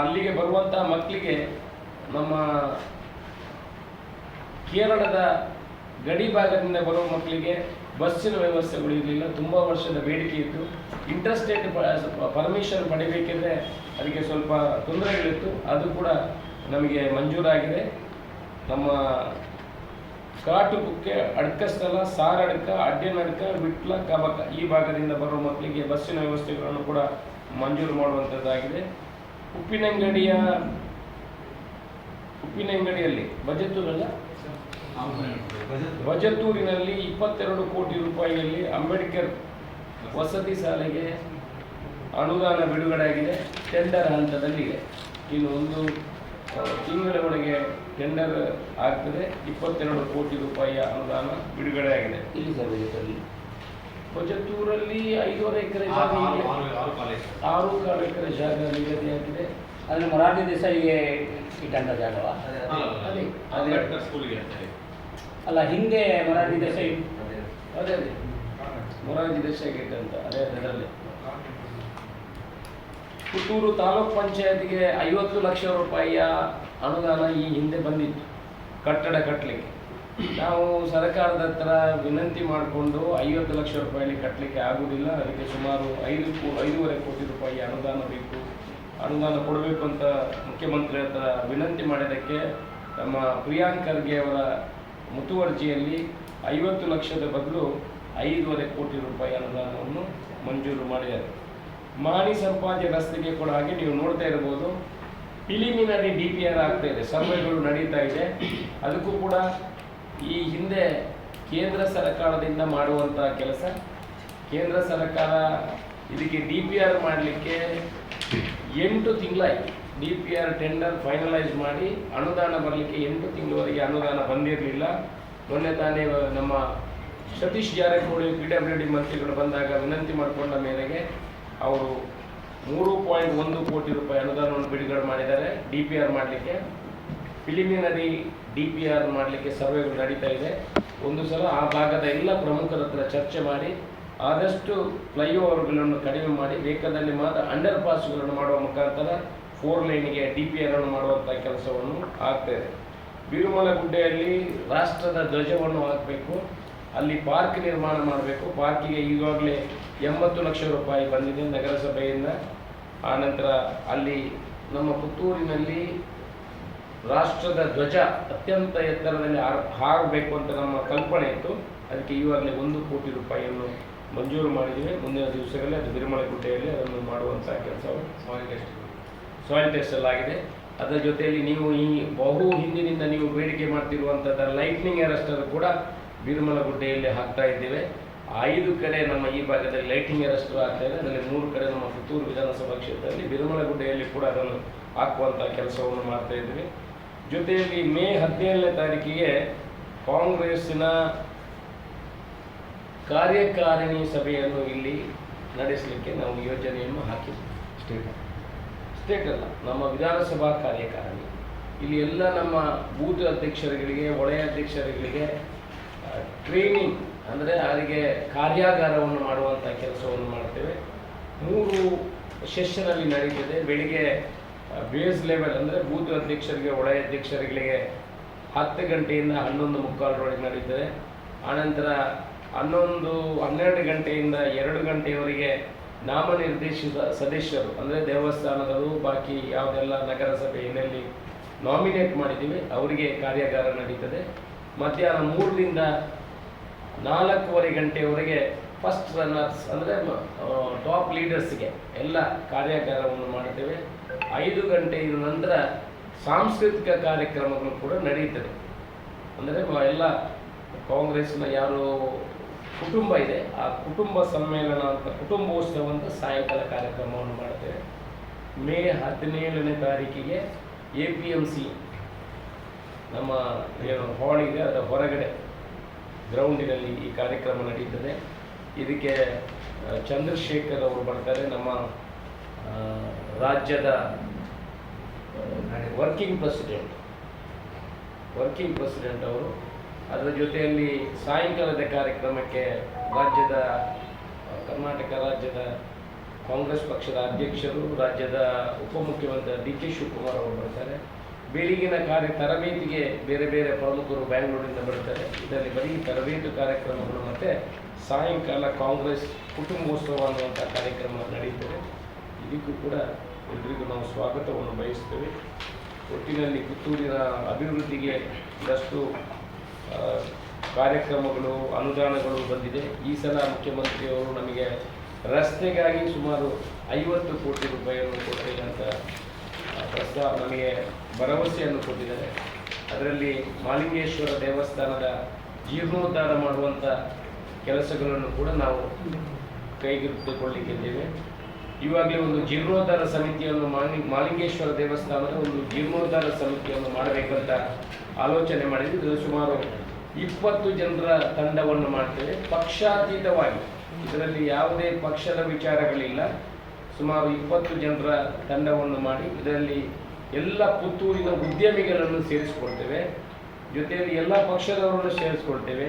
ಅಲ್ಲಿಗೆ ಬರುವಂಥ ಮಕ್ಕಳಿಗೆ ನಮ್ಮ ಕೇರಳದ ಗಡಿ ಭಾಗದಿಂದ ಬರುವ ಮಕ್ಕಳಿಗೆ ಬಸ್ಸಿನ ವ್ಯವಸ್ಥೆಗಳು ಇರಲಿಲ್ಲ. ತುಂಬ ವರ್ಷದ ಬೇಡಿಕೆ ಇತ್ತು. ಇಂಟರ್ಸ್ಟೇಟ್ ಪರ್ಮಿಷನ್ ಪಡಿಬೇಕಿದ್ರೆ ಅದಕ್ಕೆ ಸ್ವಲ್ಪ ತೊಂದರೆಗಳಿತ್ತು ಅದು ಕೂಡ ನಮಗೆ ಮಂಜೂರಾಗಿದೆ. ನಮ್ಮ ಕಾಟುಕುಕ್ಕೆ ಅಡ್ಕಸ್ಥಳ ಸಾರಡ್ಕ, ಅಡ್ಡೆನಡ್ಕ, ವಿಟ್ಲ, ಕಬಕ ಈ ಭಾಗದಿಂದ ಬರುವ ಮಕ್ಕಳಿಗೆ ಬಸ್ಸಿನ ವ್ಯವಸ್ಥೆಗಳನ್ನು ಕೂಡ ಮಂಜೂರು ಮಾಡುವಂಥದ್ದಾಗಿದೆ ಉಪ್ಪಿನಂಗಡಿಯ ಉಪ್ಪಿನಂಗಡಿಯಲ್ಲಿ, ಬಜೆತ್ತೂರಲ್ಲ? ಬಜತ್ತೂರಿನಲ್ಲಿ ಇಪ್ಪತ್ತೆರಡು ಕೋಟಿ ರೂಪಾಯಿಯಲ್ಲಿ ಅಂಬೇಡ್ಕರ್ ವಸತಿ ಸಾಲೆಗೆ ಅನುದಾನ ಬಿಡುಗಡೆಯಾಗಿದೆ ಟೆಂಡರ್ ಹಂತದಲ್ಲಿದೆ ಇನ್ನು ಒಂದು ತಿಂಗಳ ಒಳಗೆ ಟೆಂಡರ್ ಆಗ್ತದೆ. ಇಪ್ಪತ್ತೆರಡು ಕೋಟಿ ರೂಪಾಯಿಯ ಅನುದಾನ ಬಿಡುಗಡೆಯಾಗಿದೆ ಇಲ್ಲಿ ಸರ್ ಬಜೆಟಲ್ಲಿ ವಜತ್ತೂರಲ್ಲಿ ಐದೂವರೆ ಎಕರೆ ಜಾಗ ಇದೆ. ಆರು ಕಾಲು ಎಕರೆ ಜಾಗ ನಿಗದಿಯಾಗಿದೆ ಅಂದರೆ ಮರಾಠಿ ದೇಸಾಯಿಗೆ ಇಟ್ಟಂಥ ಜಾಗವಾ? ಅದೇ ಅದೇ. ಅಲ್ಲ ಹಿಂದೆ ಮರಾಠಿ ದೇಸಾಯಿ ಅದೇ ಅದೇ ಮೊರಾರ್ಜಿ ದೇಸಾಯಿಗೆ ಇಟ್ಟಂತ ಅಂತ ಅದೇ ಅದರಲ್ಲಿ ಪುತ್ತೂರು ತಾಲೂಕ್ ಪಂಚಾಯತ್ಗೆ ಐವತ್ತು ಲಕ್ಷ ರೂಪಾಯಿಯ ಅನುದಾನ ಈ ಹಿಂದೆ ಬಂದಿತ್ತು. ಕಟ್ಟಡ ಕಟ್ಟಲಿಕ್ಕೆ ನಾವು ಸರ್ಕಾರದ ಹತ್ರ ವಿನಂತಿ ಮಾಡಿಕೊಂಡು ಐವತ್ತು ಲಕ್ಷ ರೂಪಾಯಿ ಕಟ್ಟಲಿಕ್ಕೆ ಆಗುವುದಿಲ್ಲ ಅದಕ್ಕೆ ಸುಮಾರು ಐದು ಐದೂವರೆ ಕೋಟಿ ರೂಪಾಯಿ ಅನುದಾನ ಬೇಕು. ಅನುದಾನ ಕೊಡಬೇಕು ಅಂತ ಮುಖ್ಯಮಂತ್ರಿ ಹತ್ರ ವಿನಂತಿ ಮಾಡಿದ್ದಕ್ಕೆ ನಮ್ಮ ಪ್ರಿಯಾಂಕ್ ಖರ್ಗೆ ಅವರ ಮುತುವರ್ಜಿಯಲ್ಲಿ ಐವತ್ತು ಲಕ್ಷದ ಬದಲು ಐದೂವರೆ ಕೋಟಿ ರೂಪಾಯಿ ಅನುದಾನವನ್ನು ಮಂಜೂರು ಮಾಡಿದ್ದಾರೆ. ಮಾಣಿ ಸಂಪಾದ್ಯ ರಸ್ತೆಗೆ ಕೂಡ ಹಾಗೆ ನೀವು ನೋಡ್ತಾ ಇರ್ಬೋದು ಪ್ರಿಲಿಮಿನರಿ ಡಿ ಪಿ ಆರ್ ಆಗ್ತಾ ಇದೆ. ಸರ್ವೆಗಳು ನಡೀತಾ ಇದೆ. ಅದಕ್ಕೂ ಕೂಡ ಈ ಹಿಂದೆ ಕೇಂದ್ರ ಸರ್ಕಾರದಿಂದ ಮಾಡುವಂಥ ಕೆಲಸ, ಕೇಂದ್ರ ಸರ್ಕಾರ ಇದಕ್ಕೆ ಡಿ ಪಿ ಆರ್ ಮಾಡಲಿಕ್ಕೆ ಎಂಟು ತಿಂಗಳಾಯಿತು. D P R tender finalise ಮಾಡಿ ಅನುದಾನ ಬರಲಿಕ್ಕೆ ಎಂಟು ತಿಂಗಳವರೆಗೆ ಅನುದಾನ ಬಂದಿರಲಿಲ್ಲ. ಮೊನ್ನೆ ತಾನೇ ನಮ್ಮ Satish Jarkiholi P W D ಮಂತ್ರಿಗಳು ಬಂದಾಗ ವಿನಂತಿ ಮಾಡಿಕೊಂಡ ಮೇರೆಗೆ ಅವರು ಮೂರು ಪಾಯಿಂಟ್ ಒಂದು ಕೋಟಿ ರೂಪಾಯಿ ಅನುದಾನವನ್ನು ಬಿಡುಗಡೆ ಮಾಡಿದ್ದಾರೆ. ಡಿ ಪಿ ಆರ್ ಮಾಡಲಿಕ್ಕೆ. ಪ್ರಿಲಿಮಿನರಿ ಡಿ ಪಿ ಆರ್ ಮಾಡಲಿಕ್ಕೆ ಸರ್ವೆಗಳು ನಡೀತಾ ಇದೆ. ಒಂದು ಸಲ ಆ ಭಾಗದ ಎಲ್ಲ ಪ್ರಮುಖರ ಹತ್ರ ಚರ್ಚೆ ಮಾಡಿ, ಆದಷ್ಟು ಫ್ಲೈಓವರ್ಗಳನ್ನು ಕಡಿಮೆ ಮಾಡಿ, ಬೇಕಾದಲ್ಲಿ ಮಾತ್ರ ಅಂಡರ್ ಪಾಸ್ಗಳನ್ನು ಮಾಡುವ ಮುಖಾಂತರ ಫೋರ್ ಲೈನಿಗೆ ಡಿ ಪಿ ಆರ್ ಅನ್ನು ಮಾಡುವಂಥ ಕೆಲಸವನ್ನು ಆಗ್ತಾಯಿದೆ ಬಿರುಮಲಗುಡ್ಡೆಯಲ್ಲಿ ರಾಷ್ಟ್ರದ ಧ್ವಜವನ್ನು ಹಾಕಬೇಕು, ಅಲ್ಲಿ ಪಾರ್ಕ್ ನಿರ್ಮಾಣ ಮಾಡಬೇಕು. ಪಾರ್ಕಿಗೆ ಈಗಾಗಲೇ ಎಂಬತ್ತು ಲಕ್ಷ ರೂಪಾಯಿ ಬಂದಿದೆ ನಗರಸಭೆಯಿಂದ. ಆನಂತರ ಅಲ್ಲಿ ನಮ್ಮ ಪುತ್ತೂರಿನಲ್ಲಿ ರಾಷ್ಟ್ರದ ಧ್ವಜ ಅತ್ಯಂತ ಎತ್ತರದಲ್ಲಿ ಹಾರ ಹಾರಬೇಕು ಅಂತ ನಮ್ಮ ಕಲ್ಪನೆ ಇತ್ತು. ಅದಕ್ಕೆ ಈವಾಗಲೇ ಒಂದು ಕೋಟಿ ರೂಪಾಯಿಯನ್ನು ಮಂಜೂರು ಮಾಡಿದ್ದೀವಿ. ಮುಂದಿನ ದಿವಸಗಳಲ್ಲಿ ಅದು ಬಿರುಮಲಗುಡ್ಡೆಯಲ್ಲಿ ಅದನ್ನು ಮಾಡುವಂಥ ಕೆಲಸವನ್ನು ಸಾಯಿಲ್ ಟೆಸ್ಟ್ ಸಾಯಿಲ್ ಆಗಿದೆ. ಅದರ ಜೊತೆಯಲ್ಲಿ ನೀವು ಈ ಬಹು ಹಿಂದಿನಿಂದ ನೀವು ಬೇಡಿಕೆ ಮಾಡ್ತಿರುವಂಥದ್ದು ಲೈಟ್ನಿಂಗ್ ಅರೆಸ್ಟರ್ ಕೂಡ ಬಿರುಮಲಗುಡ್ಡೆಯಲ್ಲಿ ಹಾಕ್ತಾ ಇದ್ದೇವೆ. ಐದು ಕಡೆ ನಮ್ಮ ಈ ಭಾಗದಲ್ಲಿ ಲೈಟಿಂಗ್ ಅರೆಸ್ಟರ್ ಆಗ್ತಾ ಇದೆ. ಅದರಲ್ಲಿ ಮೂರು ಕಡೆ ನಮ್ಮ ಪುತ್ತೂರು ವಿಧಾನಸಭಾ ಕ್ಷೇತ್ರದಲ್ಲಿ ಬಿರುಮಲಗುಡ್ಡೆಯಲ್ಲಿ ಕೂಡ ಅದನ್ನು ಹಾಕುವಂಥ ಕೆಲಸವನ್ನು ಮಾಡ್ತಾ ಇದ್ದೀವಿ. ಜೊತೆಯಲ್ಲಿ ಮೇ ಹದಿನೇಳನೇ ತಾರೀಕಿಗೆ ಕಾಂಗ್ರೆಸ್ಸಿನ ಕಾರ್ಯಕಾರಿಣಿ ಸಭೆಯನ್ನು ಇಲ್ಲಿ ನಡೆಸಲಿಕ್ಕೆ ನಾವು ಯೋಜನೆಯನ್ನು ಹಾಕಿದ್ದೀವಿ ಸ್ಟೇಟ್ ಸ್ಟೇಟ್ ಅಲ್ಲ ನಮ್ಮ ವಿಧಾನಸಭಾ ಕಾರ್ಯಕಾರಿಣಿ. ಇಲ್ಲಿ ಎಲ್ಲ ನಮ್ಮ ಬೂತ್ ಅಧ್ಯಕ್ಷರುಗಳಿಗೆ ವಲಯ ಅಧ್ಯಕ್ಷರುಗಳಿಗೆ ಟ್ರೈನಿಂಗ್ ಅಂದರೆ ಅವರಿಗೆ ಕಾರ್ಯಾಗಾರವನ್ನು ಮಾಡುವಂಥ ಕೆಲಸವನ್ನು ಮಾಡ್ತೇವೆ. ಮೂರು ಸೆಷನಲ್ಲಿ ನಡೀತದೆ ಬೆಳಿಗ್ಗೆ ಬೇಸ್ ಲೆವೆಲ್ ಅಂದರೆ ಬೂತ್ ಅಧ್ಯಕ್ಷರಿಗೆ ವಲಯ ಅಧ್ಯಕ್ಷರುಗಳಿಗೆ ಹತ್ತು ಗಂಟೆಯಿಂದ ಹನ್ನೊಂದು ಮುಕ್ಕಾಲರೊಳಗೆ ನಡೀತದೆ ಆನಂತರ ಹನ್ನೊಂದು, ಹನ್ನೆರಡು ಗಂಟೆಯಿಂದ ಎರಡು ಗಂಟೆಯವರೆಗೆ ನಾಮನಿರ್ದೇಶಿತ ಸದಸ್ಯರು, ಅಂದರೆ ದೇವಸ್ಥಾನದವರು, ಬಾಕಿ ಯಾವುದೆಲ್ಲ ನಗರಸಭೆ ಏನಲ್ಲಿ ನಾಮಿನೇಟ್ ಮಾಡಿದ್ದೀವಿ, ಅವರಿಗೆ ಕಾರ್ಯಾಗಾರ ನಡೀತದೆ. ಮಧ್ಯಾಹ್ನ ಮೂರರಿಂದ ನಾಲ್ಕೂವರೆ ಗಂಟೆಯವರೆಗೆ ಫಸ್ಟ್ ರನ್ನರ್ಸ್ ಅಂದರೆ ಟಾಪ್ ಲೀಡರ್ಸ್ಗೆ ಎಲ್ಲ ಕಾರ್ಯಾಗಾರವನ್ನು ಮಾಡ್ತೇವೆ ಐದು ಗಂಟೆಯ ನಂತರ ಸಾಂಸ್ಕೃತಿಕ ಕಾರ್ಯಕ್ರಮಗಳು ಕೂಡ ನಡೆಯುತ್ತದೆ ಅಂದರೆ ಎಲ್ಲ ಕಾಂಗ್ರೆಸ್ನ ಯಾರು ಕುಟುಂಬ ಇದೆ, ಆ ಕುಟುಂಬ ಸಮ್ಮೇಳನ ಅಂತ ಕುಟುಂಬೋತ್ಸವ ಅಂತ ಸಾಯಂಕಾಲ ಕಾರ್ಯಕ್ರಮವನ್ನು ಮಾಡ್ತೇವೆ. ಮೇ ಹದಿನೇಳನೇ ತಾರೀಕಿಗೆ ಎ ಪಿ ಎಂ ಸಿ, ನಮ್ಮ ಏನು ಹಾಲ್ ಇದೆ, ಅದರ ಹೊರಗಡೆ ಗ್ರೌಂಡಿನಲ್ಲಿ ಈ ಕಾರ್ಯಕ್ರಮ ನಡೀತದೆ. ಇದಕ್ಕೆ ಚಂದ್ರಶೇಖರ್ ಅವರು ಬರ್ತಾರೆ, ನಮ್ಮ ರಾಜ್ಯದ ವರ್ಕಿಂಗ್ ಪ್ರೆಸಿಡೆಂಟ್ ವರ್ಕಿಂಗ್ ಪ್ರೆಸಿಡೆಂಟ್ ಅವರು. ಅದರ ಜೊತೆಯಲ್ಲಿ ಸಾಯಂಕಾಲದ ಕಾರ್ಯಕ್ರಮಕ್ಕೆ ರಾಜ್ಯದ ಕರ್ನಾಟಕ ರಾಜ್ಯದ ಕಾಂಗ್ರೆಸ್ ಪಕ್ಷದ ಅಧ್ಯಕ್ಷರು, ರಾಜ್ಯದ ಉಪಮುಖ್ಯಮಂತ್ರಿ ಡಿ ಕೆ ಶಿವಕುಮಾರ್ ಅವರು ಬರ್ತಾರೆ. ಬೆಳಗಿನ ಕಾರ್ಯ, ತರಬೇತಿಗೆ ಬೇರೆ ಬೇರೆ ಪ್ರಮುಖರು ಬ್ಯಾಂಗ್ಳೂರಿಂದ ಬರ್ತಾರೆ. ಇದರಲ್ಲಿ ಬರೀ ತರಬೇತಿ ಕಾರ್ಯಕ್ರಮಗಳು ಮತ್ತು ಸಾಯಂಕಾಲ ಕಾಂಗ್ರೆಸ್ ಕುಟುಂಬೋತ್ಸವ ಅನ್ನುವಂಥ ಕಾರ್ಯಕ್ರಮ ನಡೀತದೆ ಇದಕ್ಕೂ ಕೂಡ ಎಲ್ರಿಗೂ ನಾವು ಸ್ವಾಗತವನ್ನು ಬಯಸ್ತೇವೆ. ಒಟ್ಟಿನಲ್ಲಿ ಪುತ್ತೂರಿನ ಅಭಿವೃದ್ಧಿಗೆ ಒಂದಷ್ಟು ಕಾರ್ಯಕ್ರಮಗಳು, ಅನುದಾನಗಳು ಬಂದಿದೆ. ಈ ಸಲ ಮುಖ್ಯಮಂತ್ರಿಯವರು ನಮಗೆ ರಸ್ತೆಗಾಗಿ ಸುಮಾರು ಐವತ್ತು ಕೋಟಿ ರೂಪಾಯಿಯನ್ನು ಕೊಡ್ತೇವೆ ಅಂತ ಪ್ರಸ್ತಾವ ನಮಗೆ ಭರವಸೆಯನ್ನು ಕೊಟ್ಟಿದ್ದಾರೆ. ಅದರಲ್ಲಿ ಮಾಲಿಂಗೇಶ್ವರ ದೇವಸ್ಥಾನದ ಜೀರ್ಣೋದ್ಧಾರ ಮಾಡುವಂಥ ಕೆಲಸಗಳನ್ನು ಕೂಡ ನಾವು ಕೈಗೆತ್ತಿಕೊಳ್ಳಿಕ್ಕಿದ್ದೇವೆ ಇವಾಗಲೇ ಒಂದು ಜೀರ್ಣೋದ್ಧಾರ ಸಮಿತಿಯನ್ನು ಮಾಲಿ, ಮಾಲಿಂಗೇಶ್ವರ ದೇವಸ್ಥಾನದ ಒಂದು ಜೀರ್ಣೋದ್ಧಾರ ಸಮಿತಿಯನ್ನು ಮಾಡಬೇಕಂತ ಆಲೋಚನೆ ಮಾಡಿದ್ದು ಸುಮಾರು ಇಪ್ಪತ್ತು ಜನರ ತಂಡವನ್ನು ಮಾಡ್ತೇವೆ. ಪಕ್ಷಾತೀತವಾಗಿ ಇದರಲ್ಲಿ ಯಾವುದೇ ಪಕ್ಷದ ವಿಚಾರಗಳಿಲ್ಲ. ಸುಮಾರು ಇಪ್ಪತ್ತು ಜನರ ತಂಡವನ್ನು ಮಾಡಿ ಇದರಲ್ಲಿ ಎಲ್ಲ ಪುತ್ತೂರಿನ ಉದ್ಯಮಿಗಳನ್ನು ಸೇರಿಸಿಕೊಳ್ತೇವೆ. ಜೊತೆಯಲ್ಲಿ ಎಲ್ಲ ಪಕ್ಷದವರನ್ನು ಸೇರಿಸ್ಕೊಳ್ತೇವೆ.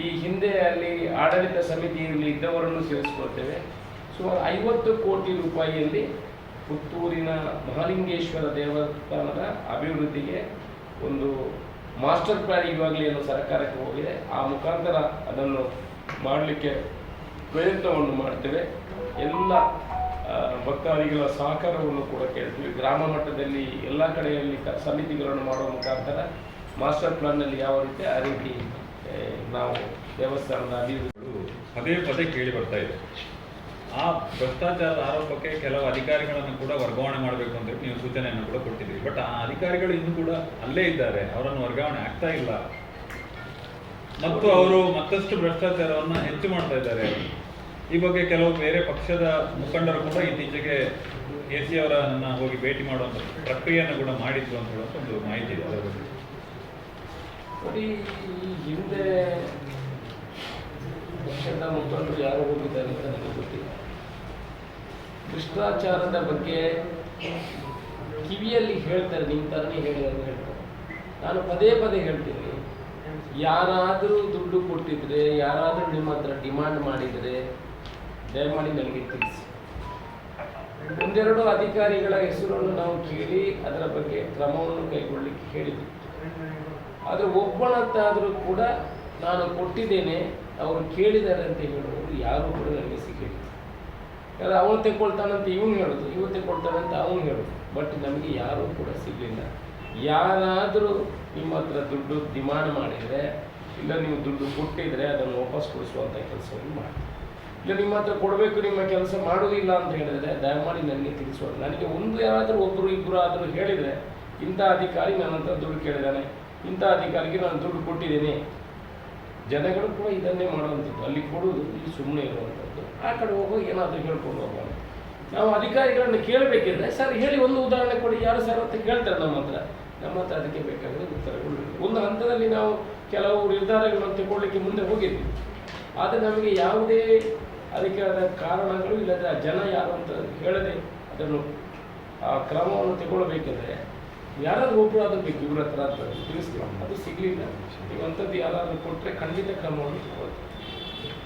ಈ ಹಿಂದೆ ಅಲ್ಲಿ ಆಡಳಿತ ಸಮಿತಿಯಲ್ಲಿ ಇದ್ದವರನ್ನು ಸೇರಿಸ್ಕೊಳ್ತೇವೆ. ಸುಮಾರು ಐವತ್ತು ಕೋಟಿ ರೂಪಾಯಿಯಲ್ಲಿ ಪುತ್ತೂರಿನ ಮಹಾಲಿಂಗೇಶ್ವರ ದೇವಸ್ಥಾನದ ಅಭಿವೃದ್ಧಿಗೆ ಒಂದು ಮಾಸ್ಟರ್ ಪ್ಲಾನ್ ಇವಾಗಲೇ ಏನು ಸರ್ಕಾರಕ್ಕೆ ಹೋಗಿದೆ. ಆ ಮುಖಾಂತರ ಅದನ್ನು ಮಾಡಲಿಕ್ಕೆ ಪ್ರಯತ್ನವನ್ನು ಮಾಡ್ತೇವೆ. ಎಲ್ಲ ಭಕ್ತಾದಿಗಳ ಸಹಕಾರವನ್ನು ಕೂಡ ಕೇಳ್ತೀವಿ. ಗ್ರಾಮ ಮಟ್ಟದಲ್ಲಿ ಎಲ್ಲ ಕಡೆಯಲ್ಲಿ ಸಮಿತಿಗಳನ್ನು ಮಾಡುವ ಮುಖಾಂತರ ಮಾಸ್ಟರ್ ಪ್ಲಾನ್ನಲ್ಲಿ ಯಾವ ರೀತಿ ಆ ರೀತಿ ನಾವು ದೇವಸ್ಥಾನದ ಅಭಿವೃದ್ಧಿ ಪದೇ ಪದೇ ಕೇಳಿ ಬರ್ತಾ ಇದೆ. ಆ ಭ್ರಷ್ಟಾಚಾರದ ಆರೋಪಕ್ಕೆ ಕೆಲವು ಅಧಿಕಾರಿಗಳನ್ನು ಕೂಡ ವರ್ಗಾವಣೆ ಮಾಡಬೇಕು ಅಂತ ನೀವು ಸೂಚನೆಯನ್ನು ಕೂಡ ಕೊಟ್ಟಿದ್ದೀರಿ. ಬಟ್ ಆ ಅಧಿಕಾರಿಗಳು ಇನ್ನೂ ಕೂಡ ಅಲ್ಲೇ ಇದ್ದಾರೆ. ಅವರನ್ನು ವರ್ಗಾವಣೆ ಆಗ್ತಾ ಇಲ್ಲ. ಮತ್ತು ಅವರು ಮತ್ತಷ್ಟು ಭ್ರಷ್ಟಾಚಾರವನ್ನು ಹೆಚ್ಚು ಮಾಡ್ತಾ ಇದ್ದಾರೆ. ಈ ಬಗ್ಗೆ ಕೆಲವು ಬೇರೆ ಪಕ್ಷದ ಮುಖಂಡರು ಕೂಡ ಇತ್ತೀಚೆಗೆ ಕೆ ಸಿ ಅವರನ್ನ ಹೋಗಿ ಭೇಟಿ ಮಾಡುವಂಥ ಪ್ರಕ್ರಿಯೆಯನ್ನು ಕೂಡ ಮಾಡಿದ್ರು ಅಂತ ಹೇಳುವಂಥ ಒಂದು ಮಾಹಿತಿ ಇದೆ. ಅದರ ಬಗ್ಗೆ. ಹಿಂದೆ ಪಕ್ಷದ ಮುಖಂಡರು ಯಾರು ಹೋಗಿದ್ದಾರೆ ಅಂತ ನನಗೆ ಗೊತ್ತಿಲ್ಲ. ಭ್ರಷ್ಟಾಚಾರದ ಬಗ್ಗೆ ಕಿವಿಯಲ್ಲಿ ಹೇಳ್ತಾರೆ ನಿಮ್ಮ ಥರನೇ ಹೇಳಿದ್ರು ಹೇಳ್ತಾರೆ. ನಾನು ಪದೇ ಪದೇ ಹೇಳ್ತೀನಿ. ಯಾರಾದರೂ ದುಡ್ಡು ಕೊಟ್ಟಿದ್ರೆ, ಯಾರಾದರೂ ನಿಮ್ಮ ಹತ್ರ ಡಿಮಾಂಡ್ ಮಾಡಿದರೆ, ದಯಮಾಡಿ ನನಗೆ ತಿಳಿಸಿ. ಒಂದೆರಡು ಅಧಿಕಾರಿಗಳ ಹೆಸರನ್ನು ನಾವು ಕೇಳಿ, ಅದರ ಬಗ್ಗೆ ಕ್ರಮವನ್ನು ಕೈಗೊಳ್ಳಲಿಕ್ಕೆ ಹೇಳಿದ್ವಿ. ಆದರೆ ಒಬ್ಬನತ್ತಾದರೂ ಕೂಡ ನಾನು ಕೊಟ್ಟಿದ್ದೇನೆ, ಅವರು ಕೇಳಿದ್ದಾರೆ ಅಂತ ಹೇಳುವವರು ಯಾರೂ ಕೂಡ ನನಗೆ ಸಿಗಲಿಲ್ಲ ಯಾರು ಅವನು ತೆಕ್ಕೊಳ್ತಾನಂತ ಇವನು ಹೇಳೋದು ಇವನು ತೆಕ್ಕೊಳ್ತಾನಂತ ಅವನು ಹೇಳೋದು. ಬಟ್ ನಮಗೆ ಯಾರೂ ಕೂಡ ಸಿಗಲಿಲ್ಲ. ಯಾರಾದರೂ ನಿಮ್ಮ ಹತ್ರ ದುಡ್ಡು ಡಿಮಾಂಡ್ ಮಾಡಿದರೆ, ಇಲ್ಲ ನೀವು ದುಡ್ಡು ಕೊಟ್ಟಿದ್ರೆ ಅದನ್ನು ವಾಪಸ್ ಕೊಡಿಸುವಂಥ ಕೆಲಸವನ್ನು ಮಾಡಿ ಇಲ್ಲ ನಿಮ್ಮ ಹತ್ರ ಕೊಡಬೇಕು, ನಿಮ್ಮ ಕೆಲಸ ಮಾಡೋದಿಲ್ಲ ಅಂತ ಹೇಳಿದ್ರೆ, ದಯಮಾಡಿ ನನಗೆ ತಿಳಿಸುವ ನನಗೆ ಒಂದು ಯಾರಾದರೂ ಒಬ್ಬರು ಇಬ್ಬರು ಆದರೂ ಹೇಳಿದರೆ, ಇಂಥ ಅಧಿಕಾರಿ ನನ್ನ ಹತ್ರ ದುಡ್ಡು ಕೇಳಿದ್ದಾನೆ ಇಂಥ ಅಧಿಕಾರಿಗೆ ನಾನು ದುಡ್ಡು ಕೊಟ್ಟಿದ್ದೇನೆ ಜನಗಳು ಕೂಡ ಇದನ್ನೇ ಮಾಡುವಂಥದ್ದು. ಅಲ್ಲಿ ಕೊಡುವುದು ಇಲ್ಲಿ ಸುಮ್ಮನೆ ಇರುವಂಥದ್ದು. ಆ ಕಡೆ ಹೋಗೋ ಏನಾದರೂ ಹೇಳ್ಕೊಂಡು ಹೋಗೋಣ. ನಾವು ಅಧಿಕಾರಿಗಳನ್ನು ಕೇಳಬೇಕಿದ್ರೆ, ಸರ್, ಹೇಳಿ ಒಂದು ಉದಾಹರಣೆ ಕೊಡಿ. ಯಾರು ಸರ್ ಅಂತ ಕೇಳ್ತಾರೆ ನಮ್ಮ ಹತ್ರ. ನಮ್ಮ ಹತ್ರ ಅದಕ್ಕೆ ಬೇಕಾದರೆ ಉತ್ತರಗಳು. ಒಂದು ಹಂತದಲ್ಲಿ ನಾವು ಕೆಲವು ನಿರ್ಧಾರಗಳನ್ನು ತಗೊಳ್ಳಿಕ್ಕೆ ಮುಂದೆ ಹೋಗಿದ್ವಿ. ಆದರೆ ನಮಗೆ ಯಾವುದೇ ಅದಕ್ಕೆ ಆದ ಕಾರಣಗಳು ಇಲ್ಲದೆ ಆ ಜನ ಯಾರು ಅಂತ ಹೇಳದೆ ಅದನ್ನು ಆ ಕ್ರಮವನ್ನು ತಗೊಳ್ಬೇಕಿದ್ರೆ ಯಾರಾದ್ರೂ ಒಬ್ಬರು ಅದನ್ನು ಬೇಕು, ಇವ್ರ ಹತ್ರ ಅಂತ ತಿಳಿಸ್ತೀವಿ. ಅದು ಸಿಗಲಿಲ್ಲ. ಇವಂಥದ್ದು ಯಾರಾದರೂ ಕೊಟ್ಟರೆ ಖಂಡಿತ ಕ್ರಮವನ್ನು ತಗೊಳ್ತೀವಿ.